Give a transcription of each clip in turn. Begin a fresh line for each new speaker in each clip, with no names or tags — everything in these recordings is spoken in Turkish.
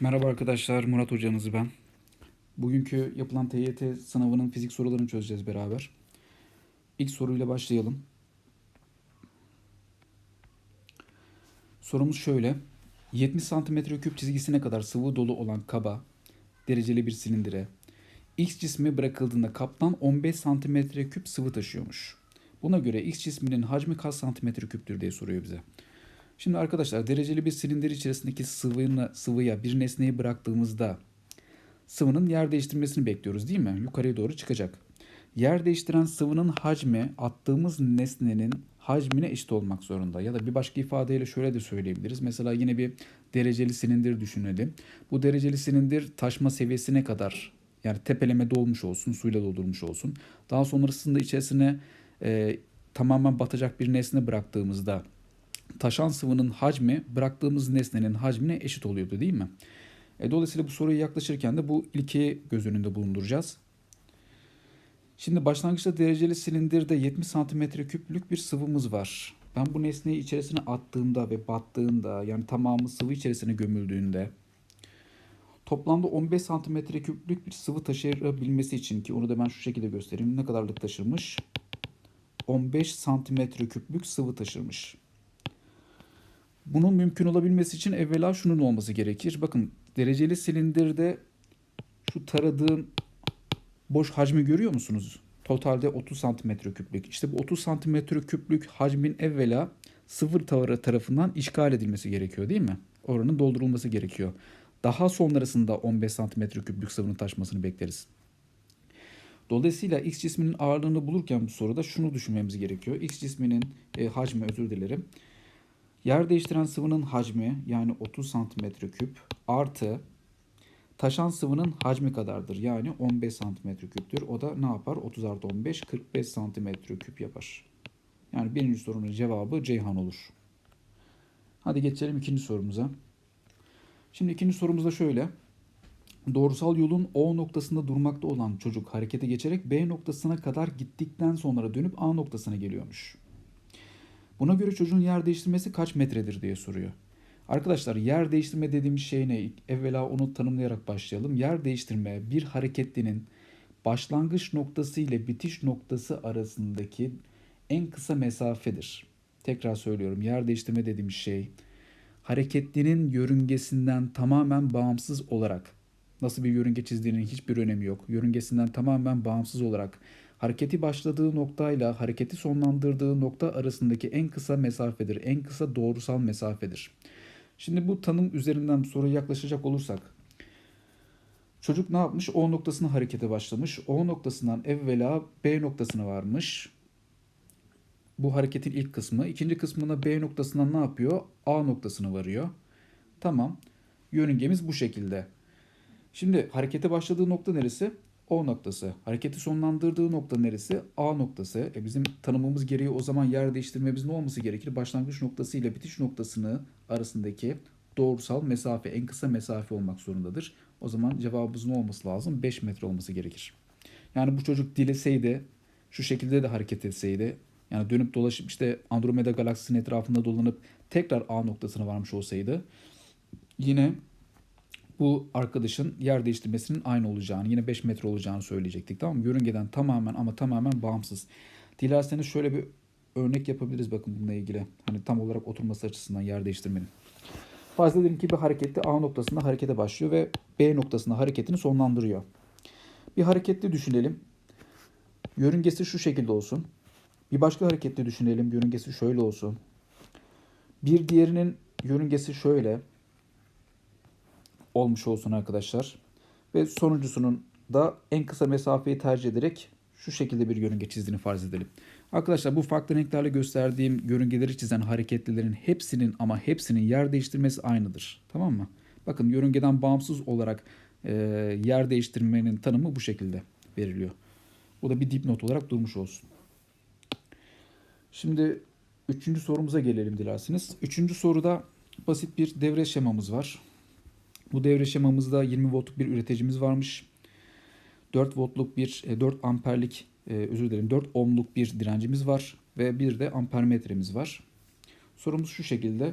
Merhaba arkadaşlar, Murat hocanız ben. Bugünkü yapılan TYT sınavının fizik sorularını çözeceğiz beraber. İlk soruyla başlayalım. Sorumuz şöyle. 70 santimetre küp çizgisine kadar sıvı dolu olan kaba, dereceli bir silindire, X cismi bırakıldığında kaptan 15 santimetre küp sıvı taşıyormuş. Buna göre X cisminin hacmi kaç santimetre küptür diye soruyor bize. Şimdi arkadaşlar dereceli bir silindir içerisindeki sıvıyla, sıvıya bir nesneyi bıraktığımızda sıvının yer değiştirmesini bekliyoruz değil mi? Yukarıya doğru çıkacak. Yer değiştiren sıvının hacmi attığımız nesnenin hacmine eşit olmak zorunda. Ya da bir başka ifadeyle şöyle de söyleyebiliriz. Mesela yine bir dereceli silindir düşünelim. Bu dereceli silindir taşma seviyesine kadar yani tepeleme dolmuş olsun, suyla doldurmuş olsun. Daha sonrasında içerisine e, tamamen batacak bir nesne bıraktığımızda taşan sıvının hacmi bıraktığımız nesnenin hacmine eşit oluyordu değil mi? E, dolayısıyla bu soruya yaklaşırken de bu ilkeyi göz önünde bulunduracağız. Şimdi başlangıçta dereceli silindirde 70 santimetre küplük bir sıvımız var. Ben bu nesneyi içerisine attığımda ve battığında yani tamamı sıvı içerisine gömüldüğünde toplamda 15 santimetre küplük bir sıvı taşıyabilmesi için ki onu da ben şu şekilde göstereyim. Ne kadarlık taşırmış? 15 santimetre küplük sıvı taşırmış. Bunun mümkün olabilmesi için evvela şunun olması gerekir. Bakın dereceli silindirde şu taradığım boş hacmi görüyor musunuz? Totalde 30 santimetre küplük. İşte bu 30 santimetre küplük hacmin evvela sıfır tavırı tarafından işgal edilmesi gerekiyor değil mi? Oranın doldurulması gerekiyor. Daha sonrasında 15 santimetre küplük sıvının taşmasını bekleriz. Dolayısıyla X cisminin ağırlığını bulurken bu soruda şunu düşünmemiz gerekiyor. X cisminin e, hacmi özür dilerim. Yer değiştiren sıvının hacmi yani 30 santimetre küp artı taşan sıvının hacmi kadardır. Yani 15 santimetre küptür. O da ne yapar? 30 artı 15 45 santimetre küp yapar. Yani birinci sorunun cevabı Ceyhan olur. Hadi geçelim ikinci sorumuza. Şimdi ikinci sorumuzda şöyle. Doğrusal yolun O noktasında durmakta olan çocuk harekete geçerek B noktasına kadar gittikten sonra dönüp A noktasına geliyormuş. Buna göre çocuğun yer değiştirmesi kaç metredir diye soruyor. Arkadaşlar yer değiştirme dediğimiz şey ne? Evvela onu tanımlayarak başlayalım. Yer değiştirme bir hareketlinin başlangıç noktası ile bitiş noktası arasındaki en kısa mesafedir. Tekrar söylüyorum. Yer değiştirme dediğimiz şey hareketlinin yörüngesinden tamamen bağımsız olarak nasıl bir yörünge çizdiğinin hiçbir önemi yok. Yörüngesinden tamamen bağımsız olarak hareketi başladığı noktayla hareketi sonlandırdığı nokta arasındaki en kısa mesafedir. En kısa doğrusal mesafedir. Şimdi bu tanım üzerinden soruya yaklaşacak olursak çocuk ne yapmış? O noktasına harekete başlamış. O noktasından evvela B noktasına varmış. Bu hareketin ilk kısmı. İkinci kısmına B noktasından ne yapıyor? A noktasına varıyor. Tamam. Yörüngemiz bu şekilde. Şimdi harekete başladığı nokta neresi? O noktası. Hareketi sonlandırdığı nokta neresi? A noktası. E bizim tanımımız gereği o zaman yer değiştirmemiz ne olması gerekir? Başlangıç noktası ile bitiş noktasını arasındaki doğrusal mesafe, en kısa mesafe olmak zorundadır. O zaman cevabımız ne olması lazım? 5 metre olması gerekir. Yani bu çocuk dileseydi, şu şekilde de hareket etseydi, yani dönüp dolaşıp işte Andromeda galaksisinin etrafında dolanıp tekrar A noktasına varmış olsaydı yine bu arkadaşın yer değiştirmesinin aynı olacağını, yine 5 metre olacağını söyleyecektik. Tamam mı? Yörüngeden tamamen ama tamamen bağımsız. Dilerseniz şöyle bir örnek yapabiliriz bakın bununla ilgili. Hani tam olarak oturması açısından yer değiştirmenin. Farz edelim ki bir harekette A noktasında harekete başlıyor ve B noktasında hareketini sonlandırıyor. Bir hareketli düşünelim. Yörüngesi şu şekilde olsun. Bir başka hareketli düşünelim. Yörüngesi şöyle olsun. Bir diğerinin yörüngesi şöyle olmuş olsun arkadaşlar. Ve sonuncusunun da en kısa mesafeyi tercih ederek şu şekilde bir yörünge çizdiğini farz edelim. Arkadaşlar bu farklı renklerle gösterdiğim yörüngeleri çizen hareketlilerin hepsinin ama hepsinin yer değiştirmesi aynıdır. Tamam mı? Bakın yörüngeden bağımsız olarak e, yer değiştirmenin tanımı bu şekilde veriliyor. Bu da bir dipnot olarak durmuş olsun. Şimdi üçüncü sorumuza gelelim dilerseniz. Üçüncü soruda basit bir devre şemamız var. Bu devre şemamızda 20 voltluk bir üreticimiz varmış. 4 voltluk bir 4 amperlik e, özür dilerim 4 ohmluk bir direncimiz var ve bir de ampermetremiz var. Sorumuz şu şekilde.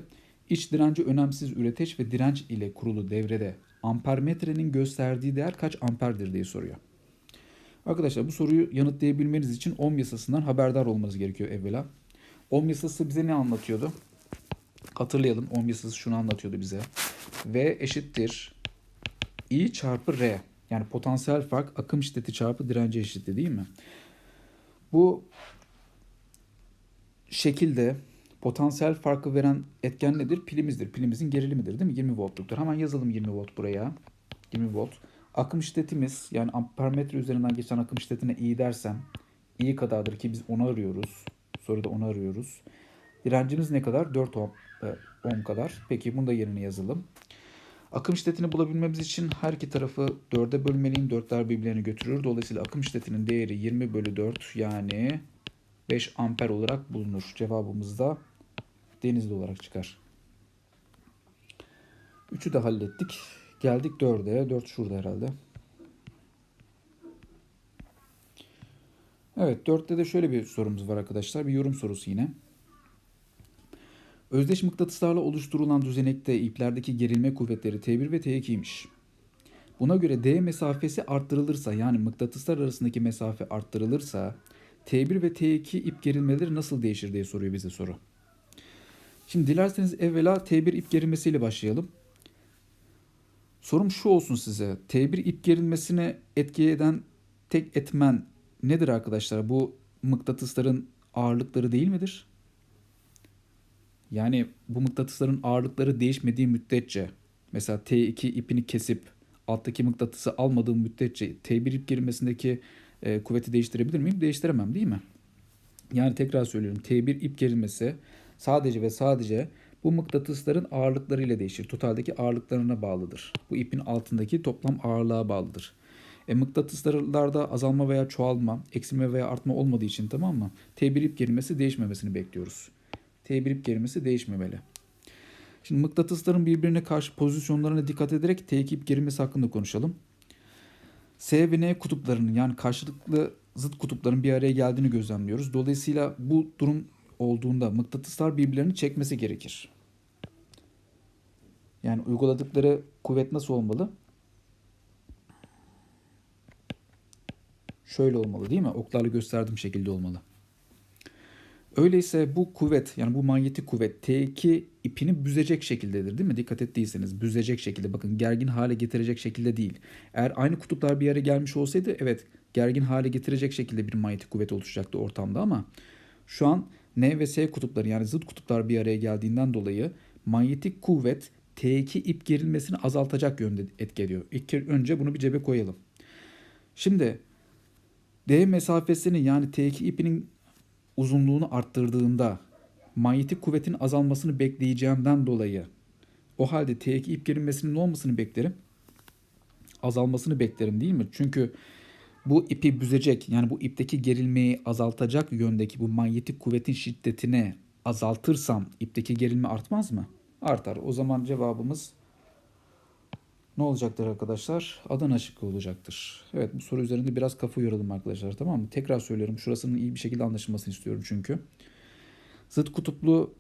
İç direnci önemsiz üreteç ve direnç ile kurulu devrede ampermetrenin gösterdiği değer kaç amperdir diye soruyor. Arkadaşlar bu soruyu yanıtlayabilmeniz için ohm yasasından haberdar olmanız gerekiyor evvela. Ohm yasası bize ne anlatıyordu? Hatırlayalım ohm şunu anlatıyordu bize. V eşittir I çarpı R. Yani potansiyel fark akım şiddeti çarpı direnci eşitti değil mi? Bu şekilde potansiyel farkı veren etken nedir? Pilimizdir. Pilimizin gerilimidir değil mi? 20 voltluktur. Hemen yazalım 20 volt buraya. 20 volt. Akım şiddetimiz yani ampermetre üzerinden geçen akım şiddetine i dersem i kadardır ki biz onu arıyoruz. Soruda onu arıyoruz. Direncimiz ne kadar? 4 ohm, e, ohm kadar. Peki bunu da yerine yazalım. Akım şiddetini bulabilmemiz için her iki tarafı 4'e bölmeliyim. 4'ler birbirlerini götürür. Dolayısıyla akım şiddetinin değeri 20 bölü 4 yani 5 amper olarak bulunur. Cevabımız da denizli olarak çıkar. 3'ü de hallettik. Geldik 4'e. 4 şurada herhalde. Evet 4'te de şöyle bir sorumuz var arkadaşlar. Bir yorum sorusu yine. Özdeş mıknatıslarla oluşturulan düzenekte iplerdeki gerilme kuvvetleri T1 ve T2'ymiş. Buna göre D mesafesi arttırılırsa yani mıknatıslar arasındaki mesafe arttırılırsa T1 ve T2 ip gerilmeleri nasıl değişir diye soruyor bize soru. Şimdi dilerseniz evvela T1 ip gerilmesiyle başlayalım. Sorum şu olsun size. T1 ip gerilmesine etki eden tek etmen nedir arkadaşlar? Bu mıknatısların ağırlıkları değil midir? Yani bu mıknatısların ağırlıkları değişmediği müddetçe mesela T2 ipini kesip alttaki mıknatısı almadığım müddetçe T1 ip gerilmesindeki e, kuvveti değiştirebilir miyim? Değiştiremem değil mi? Yani tekrar söylüyorum. T1 ip gerilmesi sadece ve sadece bu mıknatısların ağırlıklarıyla değişir. Totaldeki ağırlıklarına bağlıdır. Bu ipin altındaki toplam ağırlığa bağlıdır. E, mıknatıslarda azalma veya çoğalma, eksilme veya artma olmadığı için tamam mı? T1 ip gerilmesi değişmemesini bekliyoruz. T1 ip gerilmesi değişmemeli. Şimdi mıknatısların birbirine karşı pozisyonlarına dikkat ederek T2 ip gerilmesi hakkında konuşalım. S ve N kutuplarının yani karşılıklı zıt kutupların bir araya geldiğini gözlemliyoruz. Dolayısıyla bu durum olduğunda mıknatıslar birbirlerini çekmesi gerekir. Yani uyguladıkları kuvvet nasıl olmalı? Şöyle olmalı değil mi? Oklarla gösterdiğim şekilde olmalı. Öyleyse bu kuvvet yani bu manyetik kuvvet T2 ipini büzecek şekildedir değil mi? Dikkat ettiyseniz büzecek şekilde bakın gergin hale getirecek şekilde değil. Eğer aynı kutuplar bir yere gelmiş olsaydı evet gergin hale getirecek şekilde bir manyetik kuvvet oluşacaktı ortamda ama şu an N ve S kutupları yani zıt kutuplar bir araya geldiğinden dolayı manyetik kuvvet T2 ip gerilmesini azaltacak yönde etki ediyor. İlk önce bunu bir cebe koyalım. Şimdi D mesafesini yani T2 ipinin uzunluğunu arttırdığında manyetik kuvvetin azalmasını bekleyeceğimden dolayı o halde T2 ip gerilmesinin ne olmasını beklerim? Azalmasını beklerim değil mi? Çünkü bu ipi büzecek yani bu ipteki gerilmeyi azaltacak yöndeki bu manyetik kuvvetin şiddetini azaltırsam ipteki gerilme artmaz mı? Artar. O zaman cevabımız ne olacaktır arkadaşlar? Adana şıkkı olacaktır. Evet bu soru üzerinde biraz kafa yoralım arkadaşlar tamam mı? Tekrar söylüyorum şurasının iyi bir şekilde anlaşılmasını istiyorum çünkü. Zıt kutuplu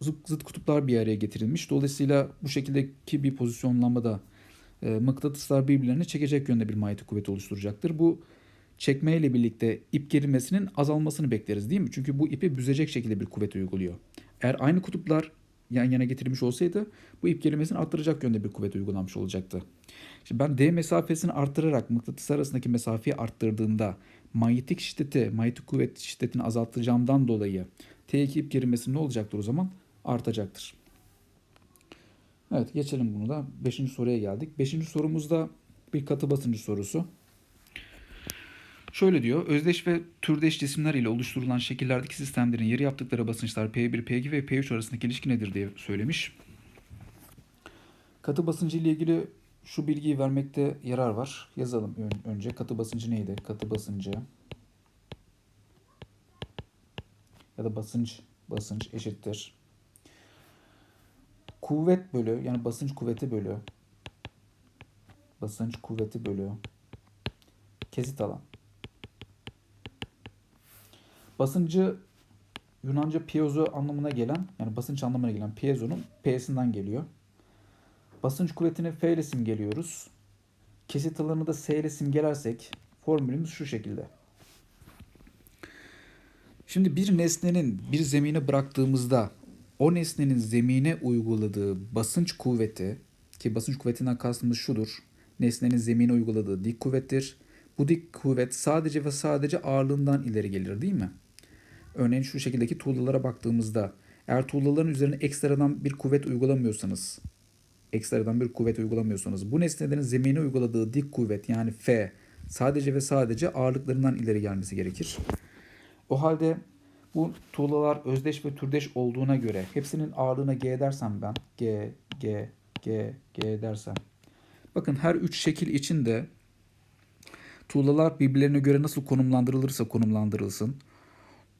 zıt, kutuplar bir araya getirilmiş. Dolayısıyla bu şekildeki bir pozisyonlamada e, mıknatıslar birbirlerini çekecek yönde bir manyetik kuvvet oluşturacaktır. Bu çekme ile birlikte ip gerilmesinin azalmasını bekleriz değil mi? Çünkü bu ipi büzecek şekilde bir kuvvet uyguluyor. Eğer aynı kutuplar yan yana getirilmiş olsaydı bu ip gerilmesini arttıracak yönde bir kuvvet uygulanmış olacaktı. Şimdi ben D mesafesini arttırarak mıknatıs arasındaki mesafeyi arttırdığında manyetik şiddeti, manyetik kuvvet şiddetini azaltacağımdan dolayı T2 ip gerilmesi ne olacaktır o zaman? Artacaktır. Evet geçelim bunu da. Beşinci soruya geldik. Beşinci sorumuzda bir katı basıncı sorusu. Şöyle diyor. Özdeş ve türdeş cisimler ile oluşturulan şekillerdeki sistemlerin yeri yaptıkları basınçlar P1, P2 ve P3 arasındaki ilişki nedir diye söylemiş. Katı basıncı ile ilgili şu bilgiyi vermekte yarar var. Yazalım önce. Katı basıncı neydi? Katı basıncı ya da basınç basınç eşittir. Kuvvet bölü yani basınç kuvveti bölü basınç kuvveti bölü kesit alan. Basıncı Yunanca piezo anlamına gelen yani basınç anlamına gelen piezonun P'sinden geliyor. Basınç kuvvetini F ile simgeliyoruz. Kesit alanını da S ile simgelersek formülümüz şu şekilde. Şimdi bir nesnenin bir zemine bıraktığımızda o nesnenin zemine uyguladığı basınç kuvveti ki basınç kuvvetinden kastımız şudur. Nesnenin zemine uyguladığı dik kuvvettir. Bu dik kuvvet sadece ve sadece ağırlığından ileri gelir değil mi? Örneğin şu şekildeki tuğlalara baktığımızda eğer tuğlaların üzerine ekstradan bir kuvvet uygulamıyorsanız ekstradan bir kuvvet uygulamıyorsanız bu nesnelerin zemine uyguladığı dik kuvvet yani F sadece ve sadece ağırlıklarından ileri gelmesi gerekir. O halde bu tuğlalar özdeş ve türdeş olduğuna göre hepsinin ağırlığına G dersem ben G, G, G, G dersem. Bakın her üç şekil içinde tuğlalar birbirlerine göre nasıl konumlandırılırsa konumlandırılsın.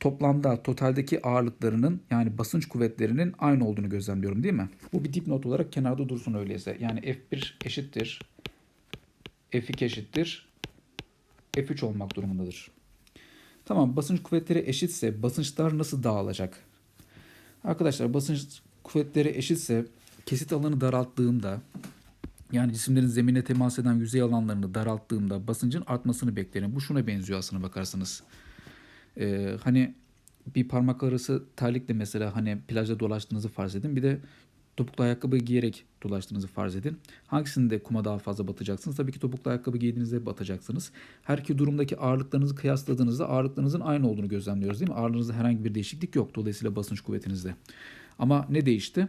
Toplamda totaldeki ağırlıklarının yani basınç kuvvetlerinin aynı olduğunu gözlemliyorum değil mi? Bu bir dipnot olarak kenarda dursun öyleyse. Yani F1 eşittir. F2 eşittir. F3 olmak durumundadır. Tamam basınç kuvvetleri eşitse basınçlar nasıl dağılacak? Arkadaşlar basınç kuvvetleri eşitse kesit alanı daralttığımda yani cisimlerin zemine temas eden yüzey alanlarını daralttığımda basıncın artmasını beklerim. Bu şuna benziyor aslına bakarsanız. Ee, hani bir parmak arası terlikle mesela hani plajda dolaştığınızı farz edin. Bir de topuklu ayakkabı giyerek dolaştığınızı farz edin. Hangisinde kuma daha fazla batacaksınız? Tabii ki topuklu ayakkabı giydiğinizde batacaksınız. Her iki durumdaki ağırlıklarınızı kıyasladığınızda ağırlıklarınızın aynı olduğunu gözlemliyoruz değil mi? Ağırlığınızda herhangi bir değişiklik yok. Dolayısıyla basınç kuvvetinizde. Ama ne değişti?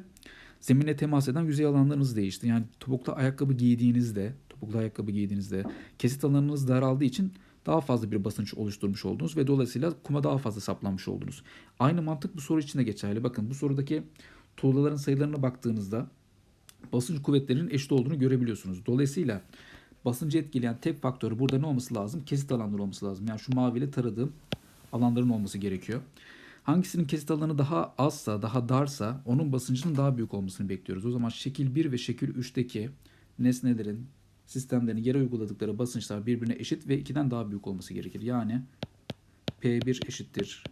Zeminle temas eden yüzey alanlarınız değişti. Yani topuklu ayakkabı giydiğinizde, topuklu ayakkabı giydiğinizde kesit alanınız daraldığı için daha fazla bir basınç oluşturmuş oldunuz ve dolayısıyla kuma daha fazla saplanmış oldunuz. Aynı mantık bu soru için de geçerli. Bakın bu sorudaki tuğlaların sayılarına baktığınızda basınç kuvvetlerinin eşit olduğunu görebiliyorsunuz. Dolayısıyla basıncı etkileyen tek faktör burada ne olması lazım? Kesit alanları olması lazım. Yani şu maviyle taradığım alanların olması gerekiyor. Hangisinin kesit alanı daha azsa, daha darsa onun basıncının daha büyük olmasını bekliyoruz. O zaman şekil 1 ve şekil 3'teki nesnelerin, sistemlerin yere uyguladıkları basınçlar birbirine eşit ve 2'den daha büyük olması gerekir. Yani P1 eşittir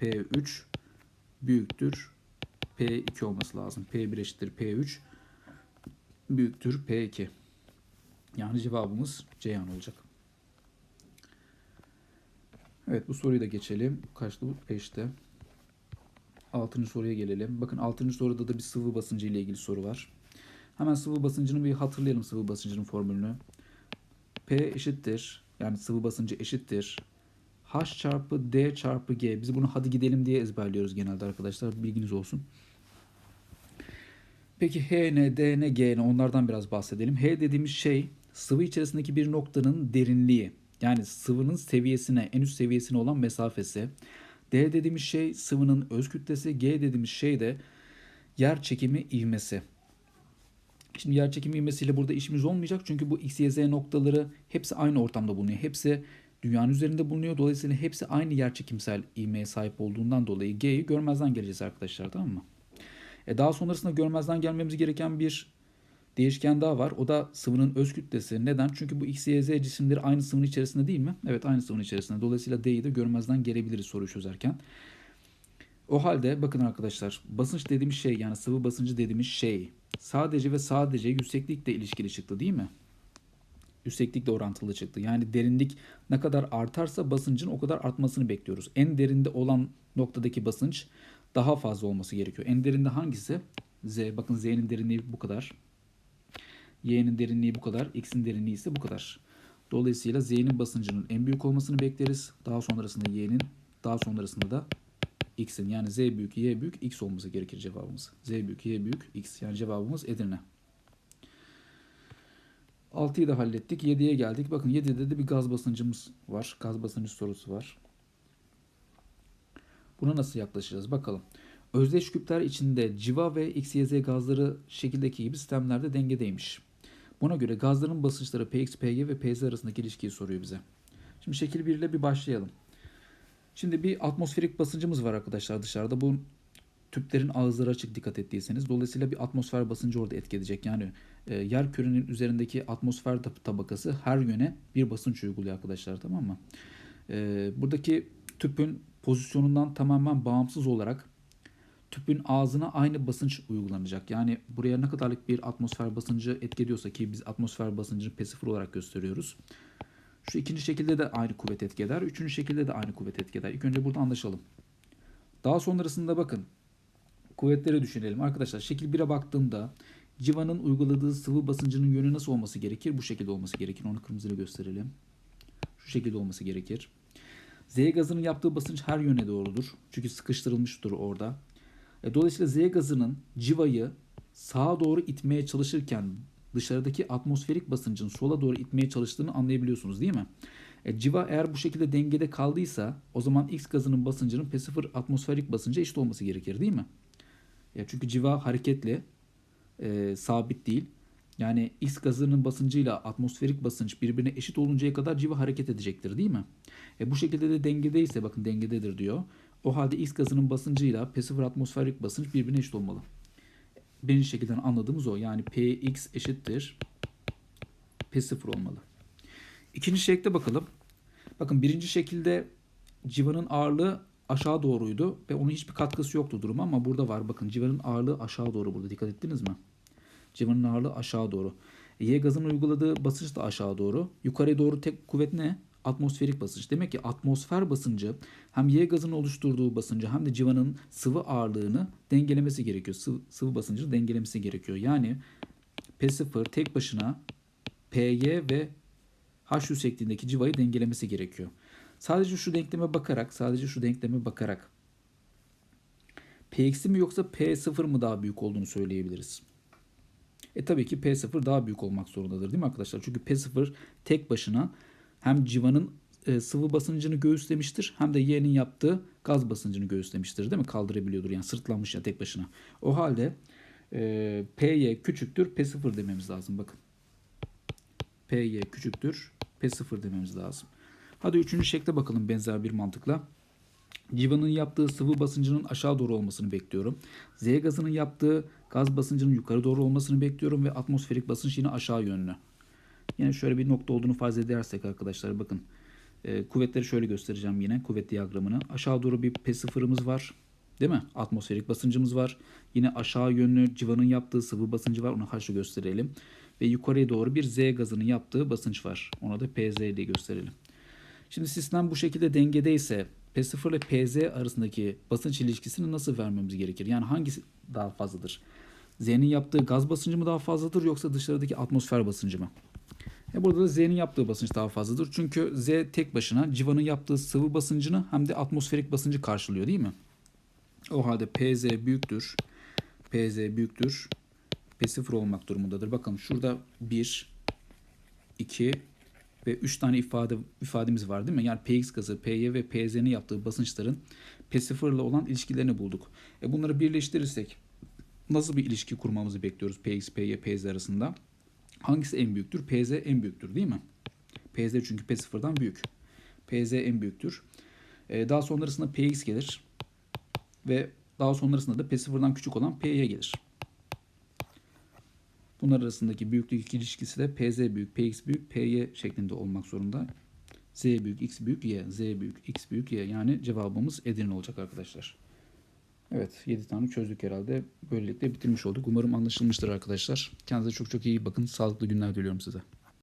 P3 büyüktür P2 olması lazım. P1 eşittir P3 büyüktür P2. Yani cevabımız Ceyhan olacak. Evet bu soruyu da geçelim. Kaçtı bu? 5'te. Altıncı soruya gelelim. Bakın altıncı soruda da bir sıvı basıncı ile ilgili soru var. Hemen sıvı basıncını bir hatırlayalım sıvı basıncının formülünü. P eşittir yani sıvı basıncı eşittir. H çarpı D çarpı G. Biz bunu hadi gidelim diye ezberliyoruz genelde arkadaşlar. Bilginiz olsun. Peki H ne, D ne, G ne onlardan biraz bahsedelim. H dediğimiz şey sıvı içerisindeki bir noktanın derinliği. Yani sıvının seviyesine, en üst seviyesine olan mesafesi. D dediğimiz şey sıvının öz kütlesi. G dediğimiz şey de yer çekimi ivmesi. Şimdi yer çekimi ivmesiyle burada işimiz olmayacak. Çünkü bu X, Y, Z noktaları hepsi aynı ortamda bulunuyor. Hepsi dünyanın üzerinde bulunuyor. Dolayısıyla hepsi aynı yer çekimsel ivmeye sahip olduğundan dolayı G'yi görmezden geleceğiz arkadaşlar tamam mı? E daha sonrasında görmezden gelmemiz gereken bir değişken daha var. O da sıvının öz kütlesi. Neden? Çünkü bu X, Y, Z cisimleri aynı sıvının içerisinde değil mi? Evet aynı sıvının içerisinde. Dolayısıyla D'yi de görmezden gelebiliriz soruyu çözerken. O halde bakın arkadaşlar basınç dediğimiz şey yani sıvı basıncı dediğimiz şey sadece ve sadece yükseklikle ilişkili çıktı değil mi? Yükseklikle orantılı çıktı. Yani derinlik ne kadar artarsa basıncın o kadar artmasını bekliyoruz. En derinde olan noktadaki basınç daha fazla olması gerekiyor. En derinde hangisi? Z. Bakın Z'nin derinliği bu kadar. Y'nin derinliği bu kadar. X'in derinliği ise bu kadar. Dolayısıyla Z'nin basıncının en büyük olmasını bekleriz. Daha sonrasında Y'nin, daha sonrasında da X'in yani Z büyük, Y büyük, X olması gerekir cevabımız. Z büyük, Y büyük, X. Yani cevabımız Edirne. 6'yı da hallettik. 7'ye geldik. Bakın 7'de de bir gaz basıncımız var. Gaz basıncı sorusu var. Buna nasıl yaklaşacağız bakalım. Özdeş küpler içinde civa ve XYZ gazları şekildeki gibi sistemlerde dengedeymiş. Buna göre gazların basınçları Px, Py ve Pz arasındaki ilişkiyi soruyor bize. Şimdi şekil 1 ile bir başlayalım. Şimdi bir atmosferik basıncımız var arkadaşlar dışarıda. Bu tüplerin ağızları açık dikkat ettiyseniz. Dolayısıyla bir atmosfer basıncı orada etki edecek. Yani e, yer kürenin üzerindeki atmosfer tabakası her yöne bir basınç uyguluyor arkadaşlar tamam mı? E, buradaki tüpün pozisyonundan tamamen bağımsız olarak tüpün ağzına aynı basınç uygulanacak. Yani buraya ne kadarlık bir atmosfer basıncı etki ediyorsa ki biz atmosfer basıncını P0 olarak gösteriyoruz. Şu ikinci şekilde de aynı kuvvet etki eder. Üçüncü şekilde de aynı kuvvet etki eder. İlk önce burada anlaşalım. Daha sonrasında bakın kuvvetleri düşünelim. Arkadaşlar şekil 1'e baktığımda civanın uyguladığı sıvı basıncının yönü nasıl olması gerekir? Bu şekilde olması gerekir. Onu kırmızıyla gösterelim. Şu şekilde olması gerekir. Z gazının yaptığı basınç her yöne doğrudur. Çünkü sıkıştırılmıştır orada. E, dolayısıyla Z gazının civayı sağa doğru itmeye çalışırken dışarıdaki atmosferik basıncın sola doğru itmeye çalıştığını anlayabiliyorsunuz değil mi? E, civa eğer bu şekilde dengede kaldıysa o zaman X gazının basıncının P0 atmosferik basınca eşit olması gerekir değil mi? E, çünkü civa hareketli, e, sabit değil. Yani X gazının basıncıyla atmosferik basınç birbirine eşit oluncaya kadar civa hareket edecektir değil mi? E, bu şekilde de dengedeyse bakın dengededir diyor. O halde X gazının basıncıyla P0 atmosferik basınç birbirine eşit olmalı. Birinci şekilden anladığımız o. Yani Px eşittir P0 olmalı. İkinci şekilde bakalım. Bakın birinci şekilde civanın ağırlığı aşağı doğruydu ve onun hiçbir katkısı yoktu duruma ama burada var. Bakın civanın ağırlığı aşağı doğru burada. Dikkat ettiniz mi? Civanın ağırlığı aşağı doğru. E, Y gazının uyguladığı basınç da aşağı doğru. Yukarıya doğru tek kuvvet ne? Atmosferik basınç. Demek ki atmosfer basıncı hem Y gazının oluşturduğu basıncı hem de civanın sıvı ağırlığını dengelemesi gerekiyor. Sıvı, sıvı basıncını dengelemesi gerekiyor. Yani P0 tek başına PY ve H yüksekliğindeki civayı dengelemesi gerekiyor. Sadece şu denkleme bakarak, sadece şu denkleme bakarak P eksi mi yoksa P0 mı daha büyük olduğunu söyleyebiliriz. E tabii ki P0 daha büyük olmak zorundadır değil mi arkadaşlar? Çünkü P0 tek başına hem civanın e, sıvı basıncını göğüslemiştir hem de Y'nin yaptığı gaz basıncını göğüslemiştir değil mi? Kaldırabiliyordur yani sırtlanmış ya tek başına. O halde e, PY küçüktür P0 dememiz lazım bakın. PY küçüktür P0 dememiz lazım. Hadi üçüncü şekle bakalım benzer bir mantıkla. Civanın yaptığı sıvı basıncının aşağı doğru olmasını bekliyorum. Z gazının yaptığı gaz basıncının yukarı doğru olmasını bekliyorum ve atmosferik basınç yine aşağı yönlü. Yine şöyle bir nokta olduğunu farz edersek arkadaşlar bakın. E, kuvvetleri şöyle göstereceğim yine kuvvet diyagramını. Aşağı doğru bir P0'ımız var. Değil mi? Atmosferik basıncımız var. Yine aşağı yönlü civanın yaptığı sıvı basıncı var. Onu haşlı gösterelim. Ve yukarıya doğru bir Z gazının yaptığı basınç var. Ona da PZ diye gösterelim. Şimdi sistem bu şekilde dengedeyse P0 ile PZ arasındaki basınç ilişkisini nasıl vermemiz gerekir? Yani hangisi daha fazladır? Z'nin yaptığı gaz basıncı mı daha fazladır yoksa dışarıdaki atmosfer basıncı mı? E burada da Z'nin yaptığı basınç daha fazladır. Çünkü Z tek başına civanın yaptığı sıvı basıncını hem de atmosferik basıncı karşılıyor değil mi? O halde PZ büyüktür. PZ büyüktür. P0 olmak durumundadır. Bakın şurada 1, 2 ve 3 tane ifade ifademiz var değil mi? Yani Px gazı, Py ve Pz'nin yaptığı basınçların P0 ile olan ilişkilerini bulduk. E bunları birleştirirsek nasıl bir ilişki kurmamızı bekliyoruz Px, Py, Pz arasında? Hangisi en büyüktür? Pz en büyüktür değil mi? Pz çünkü P0'dan büyük. Pz en büyüktür. E, daha sonrasında Px gelir. Ve daha sonrasında da P0'dan küçük olan Py gelir. Bunlar arasındaki büyüklük ilişkisi de Pz büyük, Px büyük, Py şeklinde olmak zorunda. Z büyük, X büyük, Y. Z büyük, X büyük, Y. Yani cevabımız Edirne olacak arkadaşlar. Evet 7 tane çözdük herhalde. Böylelikle bitirmiş olduk. Umarım anlaşılmıştır arkadaşlar. Kendinize çok çok iyi bakın. Sağlıklı günler diliyorum size.